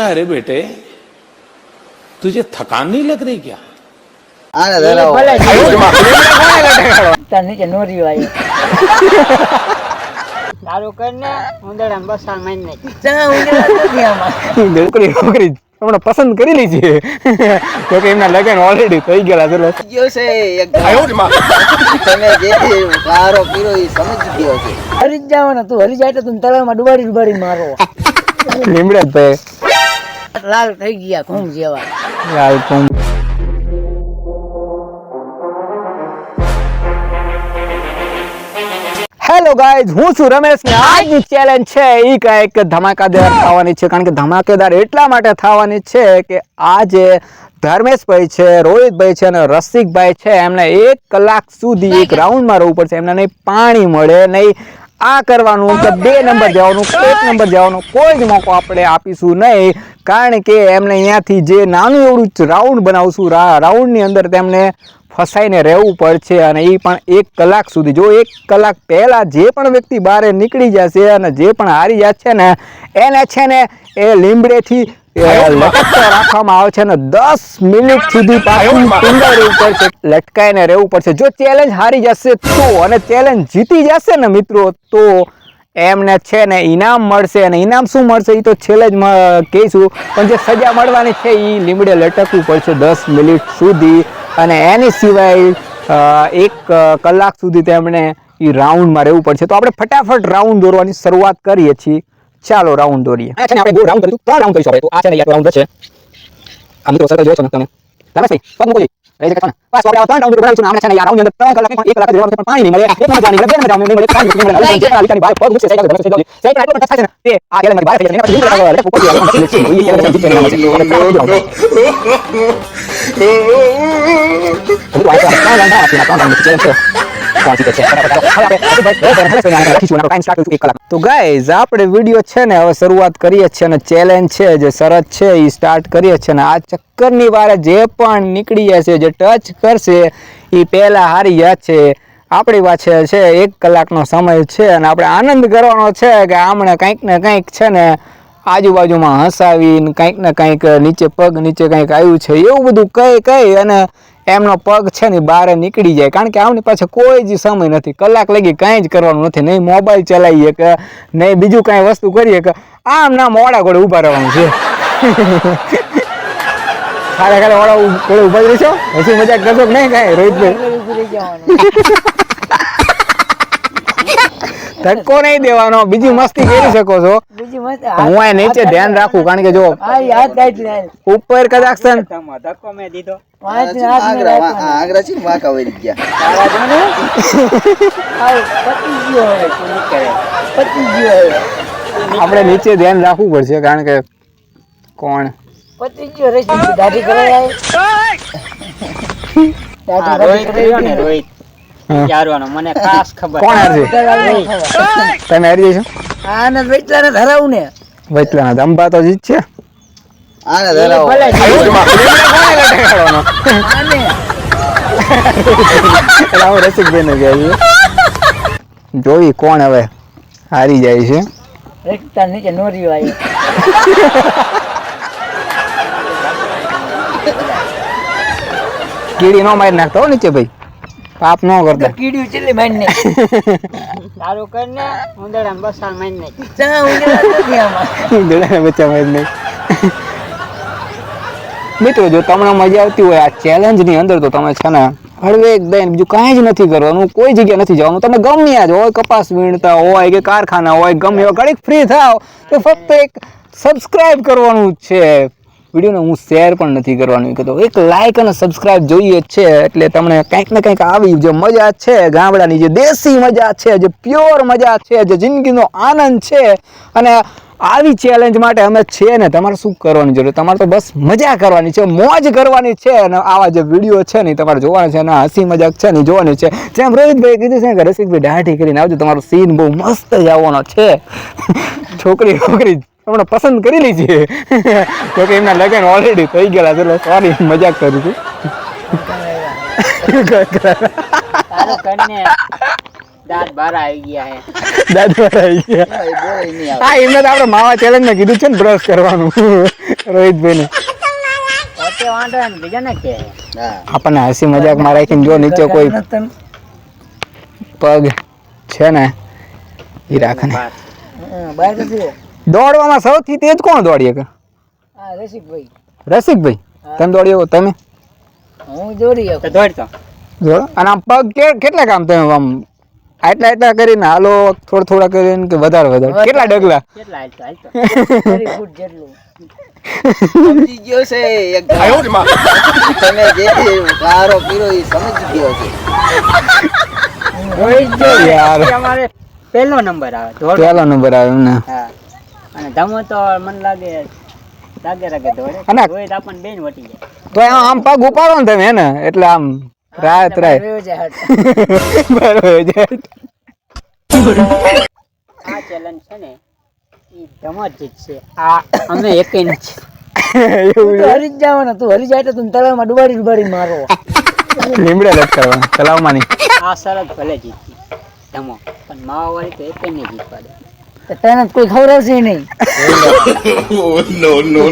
अरे बेटे तुझे थकान नहीं लग रही क्या આને ધરાવો ભલે તાર નીચે નોરી વાય તારું કરીને ઉંદરડા બસાર મારી નાખ ચા ઉંદરડા નથી આમાં છોકરી છોકરી હમણાં પસંદ કરી લીધી તો કે એમના લગ્ન ઓલરેડી થઈ ગયેલા ચલો ગયો છે એકદમ. તમે જે કારો પીરો એ સમજી ગયો છે હરી જ જવાનો તું હરી જાય તો તું તળાવમાં ડુબાડી ડુબાડી મારો લીમડે જ ભાઈ લાલ થઈ ગયા ઘૂમ જેવા. લાલ કુંભ હેલો ગાઈઝ હું છું રમેશ ને આજની ચેલેન્જ છે ઈ કાંઈક ધમાકેદાર થવાની છે કારણ કે ધમાકેદાર એટલા માટે થવાની છે કે આજે ધર્મેશભાઈ છે રોહિતભાઈ છે અને રસિકભાઈ છે. એમને એક કલાક સુધી એક રાઉન્ડમાં રહેવું પડશે. એમને નહીં પાણી મળે નહીં આ કરવાનું કે બે નંબર જવાનું એક નંબર જવાનું કોઈ જ મોકો આપણે આપીશું નહીં. કારણ કે એમને અહીંયાથી જે નાનું એવડું રાઉન્ડ બનાવશું રાઉન્ડની અંદર તેમને ફસાઈને રહેવું પડશે અને એ પણ એક કલાક સુધી. જો એક કલાક પહેલાં જે પણ વ્યક્તિ બહાર નીકળી જશે અને જે પણ હારી જશે ને એને છે ને એ લીમડેથી એ રાખવામાં આવે છે અને દસ મિનિટ સુધી પાછું રહેવું પડશે લટકાઈને રહેવું પડશે. જો ચેલેન્જ હારી જશે તો અને ચેલેન્જ જીતી જશે ને મિત્રો તો એમને છે ને ઇનામ મળશે અને ઇનામ શું મળશે એ તો છેલ્લે જ કહીશું. પણ જે સજા મળવાની છે એ લીમડે લટકવું પડશે દસ મિનિટ સુધી. અને એની સિવાય એક કલાક સુધી તેમણે એ રાઉન્ડમાં રહેવું પડશે. તો આપણે ફટાફટ રાઉન્ડ દોરવાની શરૂઆત કરીએ છીએ. ચાલો રાઉન્ડ દોરીએ. રાઉન્ડ કરીશું રાઉન્ડ કરીશું આ છે ને એક રાઉન્ડ છે. આ મિત્રો સર્કલ જોયો ને તમે. રમેશભાઈ પગ મૂકો જી રહી શકે છે ને બસ આપણે આવા ત્રણ રાઉન્ડ બનાવીશું ને આમને છે ને આ રાઉન્ડ અંદર ત્રણ કલાક એક કલાક રહેવાનું છે પણ પાણી નહીં મળે એક મજા નહીં મળે બે મજા નહીં મળે ત્રણ મજા નહીં મળે જે પણ વિચારની બહાર પગ મૂકશે સાયકલ ધરશે સાયકલ સાયકલ આટલો પણ થાય છે ને તે આ ગેલેમાંથી બહાર થઈ જશે એના પછી લીમડો લાગવા એટલે ઉપરથી આપણે પછી એ ગેલેમાં છે છે. તો ગાઈઝ આપણે વીડિયો છે ને હવે શરૂઆત કરીએ છીએ અને ચેલેન્જ છે જે શરત છે એ સ્ટાર્ટ કરીએ છીએ અને આ ચક્કરની વારે જે પણ નીકળી જશે જે ટચ કરશે, એ પહેલા હારી જશે આપણી પાસે છે એક કલાકનો સમય છે અને આપણે આનંદ કરવાનો છે કે આમણે કંઈક ને કંઈક છે ને આજુબાજુમાં હસાવીને કંઈક ને કંઈક નીચે પગ નીચે કંઈક આવ્યું છે, એવું બધું કહી કહી અને એમનો પગ છે ને બહાર નીકળી જાય. કારણ કે આમની પાસે કોઈ જ સમય નથી. કલાક લગી કાંઈ જ કરવાનું નથી. નહીં મોબાઈલ ચલાવીએ કે નહીં બીજું કાંઈ વસ્તુ કરીએ કે આમ ના મોડા ઘોડે ઊભા રહેવાનું છે. ખાલે ખાલે ઓળા ઘોડે ઊભા જ રહેશો. હસી મજાક કરશો કે નહીં કાંઈ? રોહિતભાઈ. ધક્કો નહીં દેવાનો. બીજી મસ્તી કરી શકો છો. હું આ નીચે ધ્યાન રાખું કારણ કે જો ઉપર કદાચ ધક્કો મેં દીધો. આપણે નીચે ધ્યાન રાખવું પડશે કારણ કે કોણ? પતી ગયો રે દાઢી કરાય રોહિત. ચારવાનો મને ખાસ ખબર. કોણ હારશે તમે હારી જશો આને વેચલાને ધરાવું ને. વચલાના દંભા તો જીત છે. આને ધરાવો. ભલે હું રસિકભાઈ ને જોઈ કોણ હવે હારી જાય છે. રેખતા નીચે નોરી વાય કીડી નો મારી નાખતો હો નીચે ભાઈ. પાપ નો કરતા. કીડ્યું ચીલી મારી ને તારું કરીને ઉંદરડા બસાર મારી ને ચા ઉંદરડા નથી આમાં. દડાને બચ્ચા મારી ને મિત્રો જો તમને મજા આવતી હોય આ ચેલેન્જની અંદર તો તમે છે ને હળવેક દઈને બીજું કાંઈ જ નથી કરવાનું કોઈ જગ્યા નથી જવાનું. તમે ગમે જ હોય કપાસ વીણતા હોય કે કારખાના હોય ગમે એવા ઘડીક ફ્રી થાવ તો ફક્ત એક સબસ્ક્રાઇબ કરવાનું જ છે. વિડીયોને હું શેર પણ નથી કરવાનું કહેતો, એક લાઇક અને સબસ્ક્રાઇબ જોઈએ છે, એટલે તમને કંઈક ને કંઈક આવી જે મજા છે, ગામડાની જે દેશી મજા છે, જે પ્યોર મજા છે, જે જિંદગીનો આનંદ છે, અને આવી ચેલેન્જ માટે અમે છે ને, તમારે શું કરવાની જરૂર? તમારે તો બસ મજા કરવાની છે, મોજ કરવાની છે, અને આવા જે વીડિયો છે ને તમારે જોવાના છે, અને હસી મજાક છે ને જોવાની છે. જેમ રોહિતભાઈ કીધું છે કે રસિકભાઈ દાઢી કરીને આવજો, તમારો સીન બહુ મસ્ત જ આવવાનો છે. છોકરી છોકરી હમણાં પસંદ કરી લીધી તો કે એમના લગ્ન ઓલરેડી થઈ ગયેલા છે સોરી મજાક કરું છું. દાંત બાર આવી ગયા હે. એમને તો આપણે માવા ચેલેન્જ ને કીધું છે ને બ્રશ કરવાનું. રોહિતભાઈ ને પોતે વાંધો ને બીજા ને કે? હા. આપણને હસી મજાકમાં રાખીને જો નીચે કોઈ પગ છે ને એ રાખે બહાર દોડવામાં સૌથી તેજ કોણ દોડીએ કે? રસિકભાઈ. રસિકભાઈ તમે દોડી શકો તમે? હું દોડી તો દોડતો. જોડો અને આમ પગ કેટલા કામ તમે આમ આટલા આટલા કરીને હાલો થોડા થોડા કરીને કે વધારે વધારે? કેટલા ડગલા? કેટલા હાલતો હાલતો. ફૂટ જેટલું. સમજી ગયો છે એક તમે જે ગારો પીરો એ સમજી ગયો છે. યાર. પહેલો નંબર આવે પહેલો નંબર આવે ને. હા. અને જમો તો મને લાગે લાગે લાગે દોડે અને- તો આપણને બેન વટી જાય. તો આમ પગ ઉપાડો ને તમે ને? એટલે આમ રાત રાત બરોબર છે આ ચેલેન્જ છે ને એ ધમો જ જીતશે આ અમે એકેય નથી. એવું હરી જ જવાનો તું હરી જાય તો તું તળાવમાં ડુબાડી ડુબાડી મારો. લીમડે લટ કરવા તળાવમાં નહીં આ શરત ભલે જીતી ધમો પણ માવા તો એકેય નહીં જીતવા દે. તને કોઈ ખવડાવશે નહીં.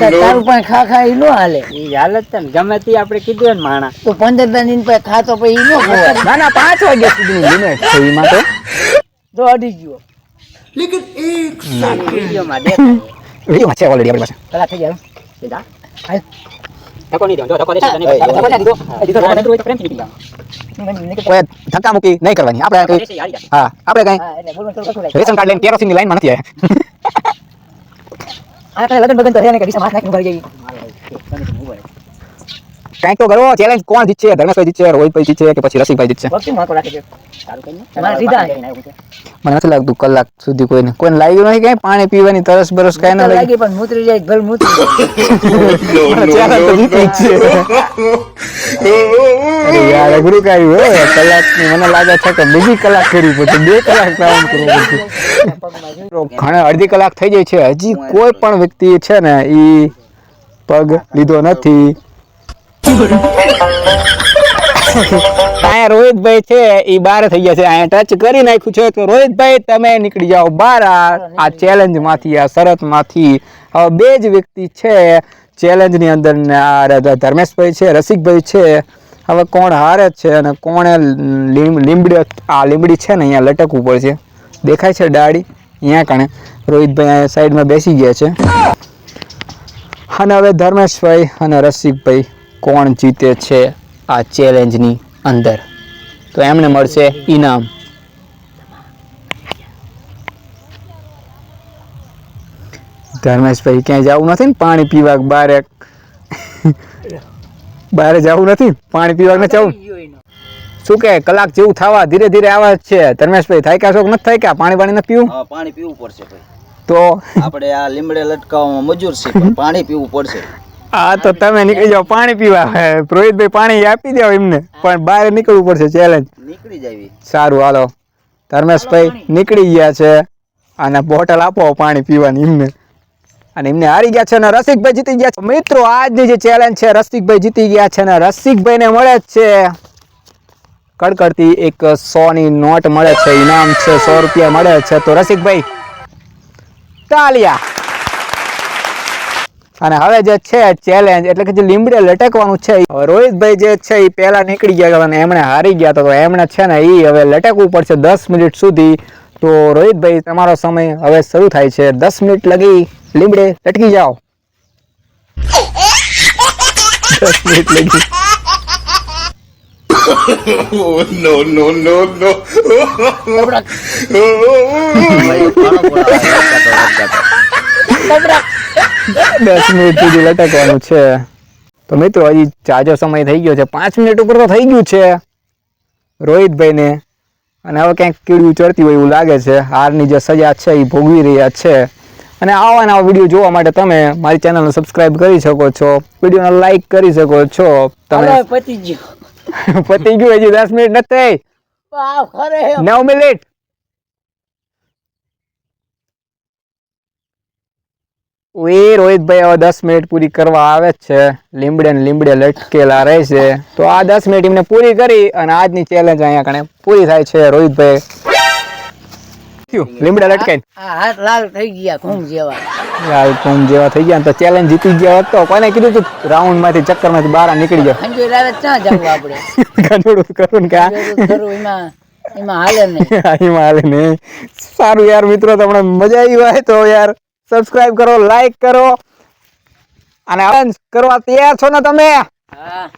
તારું પણ ખા ખા ઈ નો હાલે. એ હાલત છે ને ગમે તે આપણે કીધું ને માણા. તો પંદર દાની પાસે ખાતો પછી ઈ નો ખવાય ના ના પાંચ વાગ્યા સુધી લિમિટ છે એમાં તો? તો અડી ગયો. લેકિન એક વિડીયોમાં દેખાય વિડીયોમાં છે ઓલરેડી આપણી પાસે. પેલા થઈ ગયા સીધા. હાલ. ધક્કો નહીં તો નહીં હા, ધક્કો ના દીધો. દીધો પ્રેમથી. નીકળ. કોઈ ધક્કા મૂકી નહીં કરવાની આપણે કઈ. હા આપણે કઈ. રેશન કાર્ડ લઈને કેરોસીનની લાઈનમાં નથી આવ્યા આ લગન બગન તો રહ્યા ને કે સમાજ નાખી નાખીને ભરી જઈ મારે છે. ગમે તે ઊભો રહે. કંઈક તો કરો ચેલેન્જ કોણ જીતશે? ધર્મેશભાઈ જીતશે રોહિતભાઈ જીતશે કે પછી રસિકભાઈ જીતશે. મને નથી લાગતું કલાક સુધી કોઈને. કોઈને લાગ્યું નથી કઈ? પાણી પીવાની તરસ બરસ કઈ ના લાગી. પણ મૂતરી જાય ભલ મૂતરી યાર અઘરું કાયું હોય કલાક મને લાગે છે કે બીજી કલાક કરી પડશે બે કલાક કામ કરવું પડશે. ઘણા અડધી કલાક થઈ જાય છે. હજી કોઈ પણ વ્યક્તિ છે ને ઈ પગ લીધો નથી. અહીંયા રોહિતભાઈ છે એ બહાર થઈ ગયા છે. અહીંયા ટચ કરી નાખ્યું છે તો રોહિતભાઈ, તમે નીકળી જાઓ બહાર. આ ચેલેન્જમાંથી, આ શરતમાંથી હવે બે જ વ્યક્તિ છે ચેલેન્જની અંદર ધર્મેશભાઈ છે, રસિકભાઈ છે. હવે કોણ હારે છે અને કોણે લીમ- લીમડી આ લીમડી છે ને અહીંયા લટકવું પડશે. દેખાય છે ડાળી? અહીંયા કણે. રોહિતભાઈ સાઈડમાં બેસી ગયા છે. અને હવે ધર્મેશભાઈ અને રસિકભાઈ. કોણ જીતે છે આ ચેલેન્જની અંદર? તો એમને મળશે ઇનામ. ધર્મેશભાઈ ક્યાંય જવું નથી ને? પાણી પીવા બારે બારે જવું નથી? પાણી પીવા નથી જવું? શું કે કલાક જેવું થવા ધીરે ધીરે આવા છે. ધર્મેશભાઈ થાય કે શોખ નથી થાય કે પાણી પાણી નથી પીવું? પાણી પીવું પડશે ભાઈ. તો? આપણે આ લીમડે લટકાવવામાં મજૂર છે પાણી પીવું પડશે. હા તો તમે નીકળી જાવ પાણી પીવા. રોહિતભાઈ પાણી આપી દો એમને. પણ બહાર નીકળવું પડશે ચેલેન્જ નીકળી જાવી. સારું હાલો. ધર્મેશભાઈ નીકળી ગયા છે. અને બોટલ આપો પાણી પીવાની એમને. અને એમને હારી ગયા છે અને રસિકભાઈ જીતી ગયા છે. મિત્રો આજની જે ચેલેન્જ છે રસિકભાઈ જીતી ગયા છે અને રસિકભાઈને મળે જ છે. કડકડતી એક સો ની નોટ મળે છે ઇનામ છે સો રૂપિયા મળે છે. તો રસિકભાઈ તાલિયા. અને હવે જે છે ચેલેન્જ એટલે કે જે લીમડે લટકવાનું છે રોહિતભાઈ જે છે એ પહેલા નીકળી ગયા અને એમણે હારી ગયા હતા. તો એમણે છે ને એ હવે લટકવું પડશે દસ મિનિટ સુધી. તો રોહિતભાઈ તમારો સમય હવે શરૂ થાય છે. દસ મિનિટ લગી લીમડે લટકી જાઓ. દસ મિનિટ લગી. ભાઈ, ઘણો ઘણો લટકાતો, લટકાતો. દસ મિનિટ સુધી લટકવાનું છે. તો મિત્રો હજી ચાજો સમય થઈ ગયો છે. પાંચ મિનિટ ઉપર તો થઈ ગયું છે રોહિતભાઈને. અને હવે ક્યાંક કીડું ચડતી હોય એવું લાગે છે. હારની જે સજા છે એ ભોગવી રહ્યા છે. અને આવા નવા વીડિયો જોવા માટે તમે મારી ચેનલને સબસ્ક્રાઇબ કરી શકો છો. વિડીયોને લાઈક કરી શકો છો. તમે પતી ગયો. પતી ગયું હજી દસ મિનિટ નથી. નવ મિનિટ. એ રોહિતભાઈ હવે દસ મિનિટ પૂરી કરવા આવે જ છે. લીમડે ને લીમડે લટકેલા રહે છે. તો આ દસ મિનિટ એમને પૂરી કરી અને આજની ચેલેન્જ અહીંયા કણે પૂરી થાય છે રોહિતભાઈ. લીમડા લટકાઈને? હાથ લાલ થઈ ગયા ઘૂમ જેવા. યાર કોમ જેવા થઈ ગયા ને તો ચેલેન્જ જીતી ગયા હોત તો કોને કીધું તું રાઉન્ડમાંથી ચક્કરમાંથી બહાર નીકળી જાવ અંજુ લાવે ક્યાં જવું આપણે. ગંજોડું કરું કે આ? એમાં એમાં હાલે નહીં. એમાં હાલે ને સારું યાર મિત્રો તમને મજા આવી હોય તો યાર. સબસ્ક્રાઇબ કરો લાઈક કરો. અને કરવા તૈયાર છો ને તમે? હા.